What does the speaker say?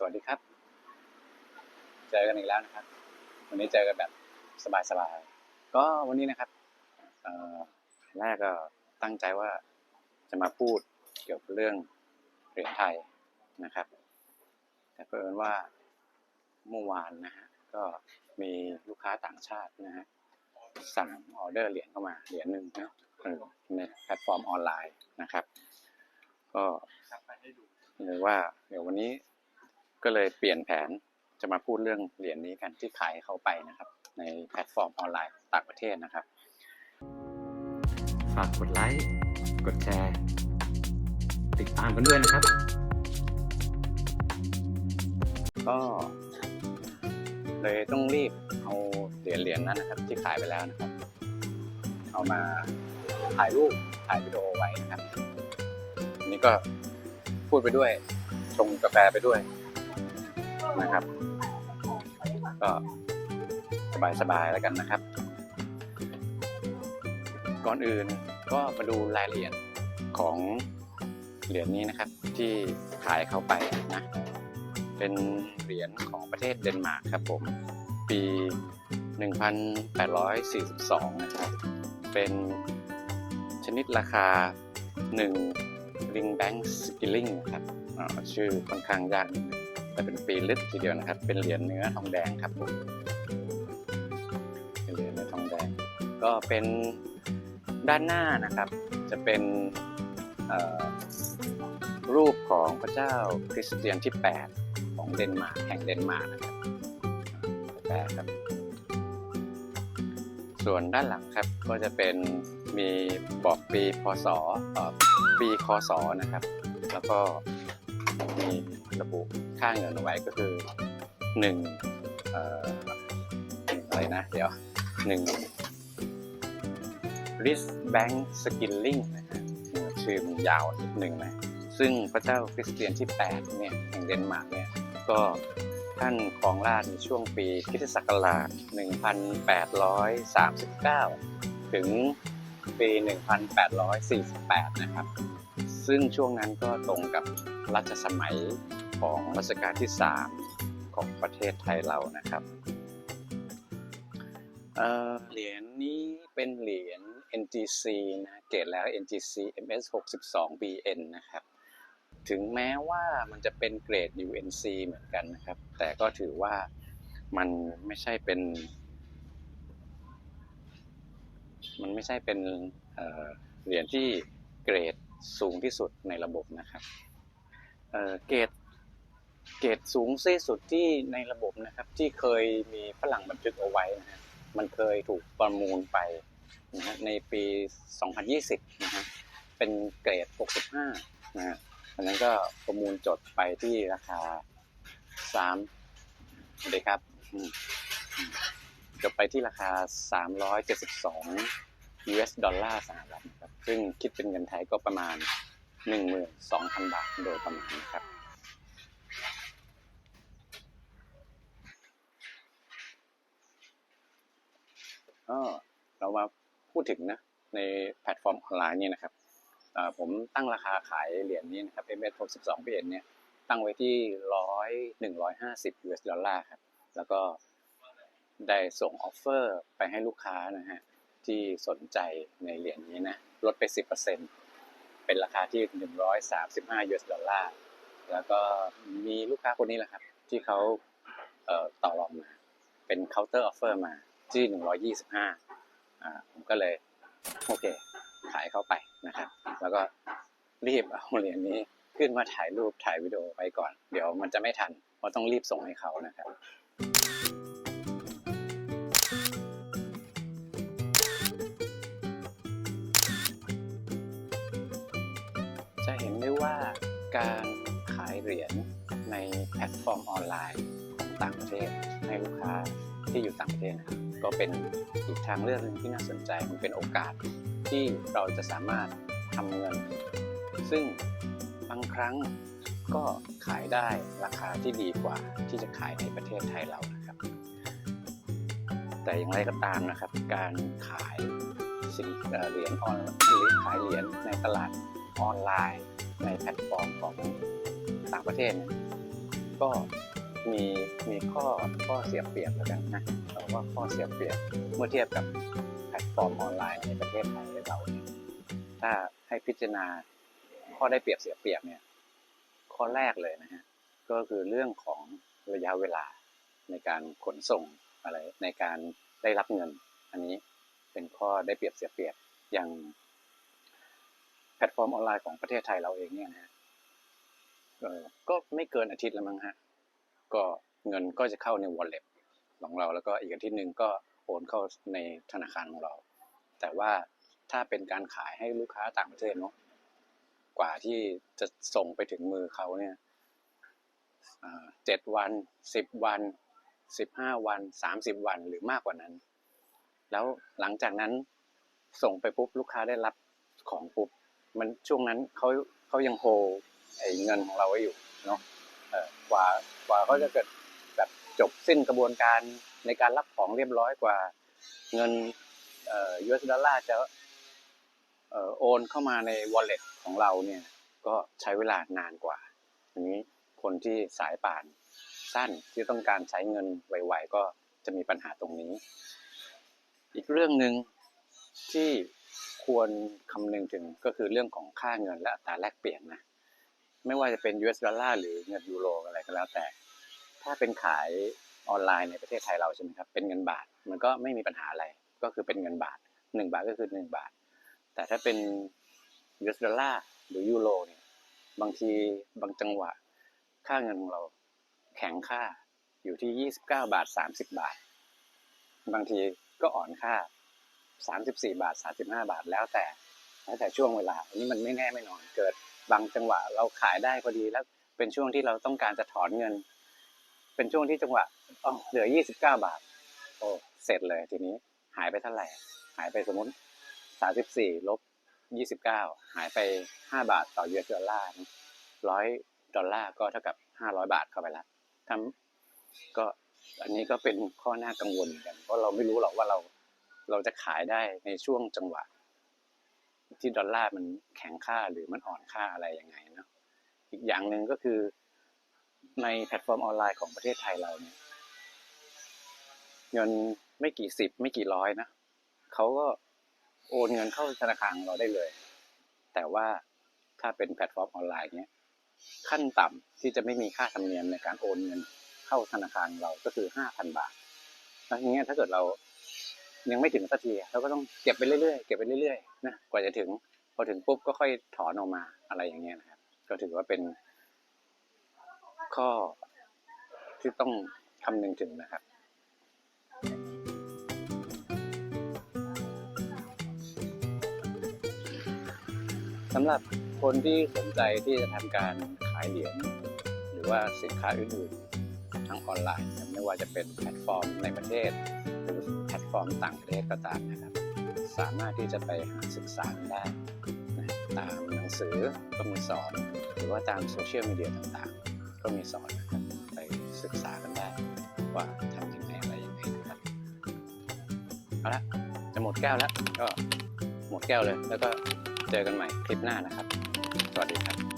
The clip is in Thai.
สวัสดีครับ เจอกันอีกแล้วนะครับ วันนี้เจอกันแบบสบายๆ ก็วันนี้นะครับเอ่อแรกก็ตั้งใจว่าจะมาพูดเกี่ยวกับเรื่องเหรียญไทยนะครับ แต่เพิ่นว่าเมื่อวานนะฮะก็มีลูกค้าต่างชาตินะฮะสั่งออเดอร์เหรียญเข้ามาเหรียญหนึ่งนะเออในแพลตฟอร์มออนไลน์นะครับ ก็เลยว่าเดี๋ยววันนี้ ก็เลยเปลี่ยนแผนจะมาพูดเรื่องเหรียญนี้กันที่ขายเข้าไปนะครับ ในแพลตฟอร์มออนไลน์ต่างประเทศนะครับ ฝากกดไลค์กดแชร์ ติดตามกันด้วยนะครับ ก็เลยต้องรีบเอาเหรียญเหรียญนั้นนะครับ ที่ขายไปแล้วนะครับ เอามาถ่ายรูปถ่ายวิดีโอไว้นะครับอันนี้ก็พูดไปด้วยชงกาแฟไปด้วย นะครับ ก็สบายๆแล้วกันนะครับ ก่อนอื่นก็มาดูรายละเอียดของเหรียญนี้นะครับที่ขายเข้าไปนะเป็นเหรียญของประเทศเดนมาร์กครับผม ปี 1842 นะครับ เป็นชนิดราคา1 ring bank skilling นะครับชื่อค่อนข้างยากนิดนึง แต่เป็นปีลึกทีเดียวนะครับ เป็นเหรียญเนื้อทองแดงครับผมเป็นเหรียญเนื้อทองแดง ก็เป็นด้านหน้านะครับ จะเป็นรูปของพระเจ้าคริสเตียนที่ 8 ของเดนมาร์กแห่งเดนมาร์กนะครับแปดครับ ส่วนด้านหลังครับก็จะเป็นมีบอกปีพศเอ่อปีคศนะครับ แล้วก็ มีระบุค่าเงินเอาไว้ก็คือหนึ่งเอ่ออะไรนะ เดี๋ยวหนึ่ง Rich Bank Skilling นะฮะชื่อมันยาวนิดหนึ่งนะ ซึ่งพระเจ้าคริสเตียนที่ 8 เนี่ยแห่งเดนมาร์กเนี่ย ก็ท่านครองราชในช่วงปีคริสตศักราช 1839 ถึงปี 1848 นะครับ ซึ่งช่วงนั้นก็ตรงกับรัชสมัยของรัชกาลที่ 3 ของประเทศไทยเรานะครับเเหรียญนี้เป็นเหรียญ NGC นะ เกรดแล้ว NGC MS 62 BN นะครับ ถึงแม้ว่ามันจะเป็นเกรด UNC เหมือนกันนะครับ แต่ก็ถือว่ามันไม่ใช่เป็น มันไม่ใช่เป็นเหรียญที่เกรด สูงที่สุดในระบบนะครับเเกรดเกรดสูงที่สุดที่ในระบบนะครับ ที่เคยมีฝรั่งบันทึกเอาไว้นะฮะมันเคยถูกประมูลไปนะฮะในปี 2020นะฮะเป็นเกรด 65นะฮะอันนั้นก็ประมูลจดไปที่ราคาสามสวัสดีครับจบไปที่ราคา 372 US ดอลลาร์สหรัฐนะครับซึ่งคิดเป็นเงินไทยก็ประมาณ 12,000 บาทโดยประมาณนะครับก็เรามาพูดถึงนะในแพลตฟอร์มออนไลน์นี่นะครับผมตั้งราคาขายเหรียญนี้นะครับ MS 62 PN เนี่ยตั้งไว้ที่ร้อยหนึ่งร้อยห้าสิบ US ดอลลาร์ครับแล้วก็ได้ส่งออฟเฟอร์ไปให้ลูกค้านะฮะ ที่สนใจในเหรียญนี้นะลดไป 10%เป็นราคาที่ 135 US ดอลลาร์ แล้วก็มีลูกค้าคนนี้แหละครับ ที่เขาเต่อรองมา เป็นเคาน์เตอร์ออฟเฟอร์มาที่ 125อ่าผมก็เลย โอเค ขายเข้าไปนะครับ แล้วก็รีบเอาเหรียญนี้ขึ้นมาถ่ายรูปถ่ายวิดีโอไว้ก่อน เดี๋ยวมันจะไม่ทัน เพราะต้องรีบส่งให้เขานะครับ ห็นได้ว่าการขายเหรียญในแพลตฟอร์มออนไลน์ของต่างประเทศให้ลูกค้าที่อยู่ต่างประเทศนะครับก็เป็นอีกทางเลือกหนึ่งที่น่าสนใจมันเป็นโอกาสที่เราจะสามารถทำเงิน ซึ่งบางครั้งก็ขายได้ราคาที่ดีกว่าที่จะขายในประเทศไทยเรานะครับ แต่อย่างไรก็ตามนะครับ การขายสินเหรียญออนหรือขายเหรียญในตลาด ออนไลน์ในแพลตฟอร์มของต่างประเทศเนี่ยก็มีมีข้อข้อเสียเปรียบแล้วกันนะเอาว่าข้อเสียเปรียบเมื่อเทียบกับแพลตฟอร์มออนไลน์ในประเทศไทยเราเนี่ยถ้าให้พิจารณาข้อได้เปรียบเสียเปรียบเนี่ยข้อแรกเลยนะฮะก็คือเรื่องของระยะเวลาในการขนส่งอะไรในการได้รับเงิน อันนี้เป็นข้อได้เปรียบเสียเปรียบอย่าง แพลตฟอร์มออนไลน์ของประเทศไทยเราเองเนี่ยนะฮะก็ไม่เกินอาทิตย์ละมั้งฮะ ก็เงินก็จะเข้าใน wallet ของเราแล้วก็อีกอาทิตย์หนึ่งก็โอนเข้าในธนาคารของเรา แต่ว่าถ้าเป็นการขายให้ลูกค้าต่างประเทศเนาะกว่าที่จะส่งไปถึงมือเขาเนี่ยเจ็ดวันสิบวันสิบห้าวันสามสิบวันหรือมากกว่านั้น แล้วหลังจากนั้นส่งไปปุ๊บลูกค้าได้รับของปุ๊บ มันช่วงนั้นเขาเขายังโฮไอ้เงินของเราไว้อยู่เนาะกว่ากว่าเขาจะเกิดแบบจบสิ้นกระบวนการในการรับของเรียบร้อยกว่า เงินเอ่อ US ดอลลาร์จะโอนเข้ามาใน wallet ของเราเนี่ย ก็ใช้เวลานานกว่าทีนี้คนที่สายป่านสั้นที่ต้องการใช้เงินไวๆก็จะมีปัญหาตรงนี้ อีกเรื่องหนึ่งที่ ควรคำนึงถึงก็คือเรื่องของค่าเงินและอัตราแลกเปลี่ยนนะไม่ว่าจะเป็น US ดอลลาร์หรือเงินยูโรอะไรก็แล้วแต่ ถ้าเป็นขายออนไลน์ในประเทศไทยเราใช่ไหมครับเป็นเงินบาทมันก็ไม่มีปัญหาอะไรก็คือเป็นเงินบาทหนึ่งบาทก็คือหนึ่งบาท แต่ถ้าเป็น US ดอลลาร์หรือยูโรเนี่ยบางทีบางจังหวะ ค่าเงินของเราแข็งค่าอยู่ที่ 29 บาท 30 บาท บางทีก็อ่อนค่า 34 บาท 35 บาทแล้วแต่แล้วแต่ช่วงเวลา อันนี้มันไม่แน่ไม่นอนเกิดบางจังหวะเราขายได้พอดีแล้วเป็นช่วงที่เราต้องการจะถอนเงิน เป็นช่วงที่จังหวะอ๋อเหลือ 29 บาท โอ้เสร็จเลยทีนี้หายไปเท่าไหร่ หายไปสมมติ34ลบ29 หายไป 5 บาทต่อ US ดอลลาร์ร้อยดอลลาร์ก็เท่ากับ 500 บาทเข้าไปแล้วทำก็อันนี้ก็เป็นข้อหน่ากังวลเหมือนกันเพราะเราไม่รู้หรอกว่าเรา เราจะขายได้ในช่วงจังหวะ ที่ดอลลาร์มันแข็งค่าหรือมันอ่อนค่าอะไรยังไงเนาะอีกอย่างหนึ่งก็คือในแพลตฟอร์มออนไลน์ของประเทศไทยเราเนี่ยเงินไม่กี่สิบไม่กี่ร้อยนะเขาก็โอนเงินเข้าธนาคารเราได้เลย แต่ว่าถ้าเป็นแพลตฟอร์มออนไลน์เนี่ยขั้นต่ำที่จะไม่มีค่าธรรมเนียมในการโอนเงินเข้าธนาคารเราก็คือห้าพันบาทแล้วทีเนี้ยถ้าเกิดเรา ยังไม่ถึงสักทีเราก็ต้องเก็บไปเรื่อยๆเก็บไปเรื่อยๆนะกว่าจะถึงพอถึงปุ๊บก็ค่อยถอนออกมาอะไรอย่างเงี้ยนะครับ ก็ถือว่าเป็นข้อที่ต้องคำนึงถึงนะครับสำหรับคนที่สนใจที่จะทำการขายเหรียญหรือว่าสินค้าอื่นๆทางออนไลน์ ไม่ว่าจะเป็นแพลตฟอร์มในประเทศ แพลตฟอร์มต่างประเทศก็ตามนะครับ สามารถที่จะไปหาศึกษาได้นะตามหนังสือก็มีสอน หรือว่าตามโซเชียลมีเดียต่างๆ ก็มีสอนนะครับไปศึกษากันได้ ว่าทำยังไงอะไรยังไงนะครับเอาละจะหมดแก้วแล้วก็หมดแก้วเลย แล้วก็เจอกันใหม่คลิปหน้านะครับ สวัสดีครับ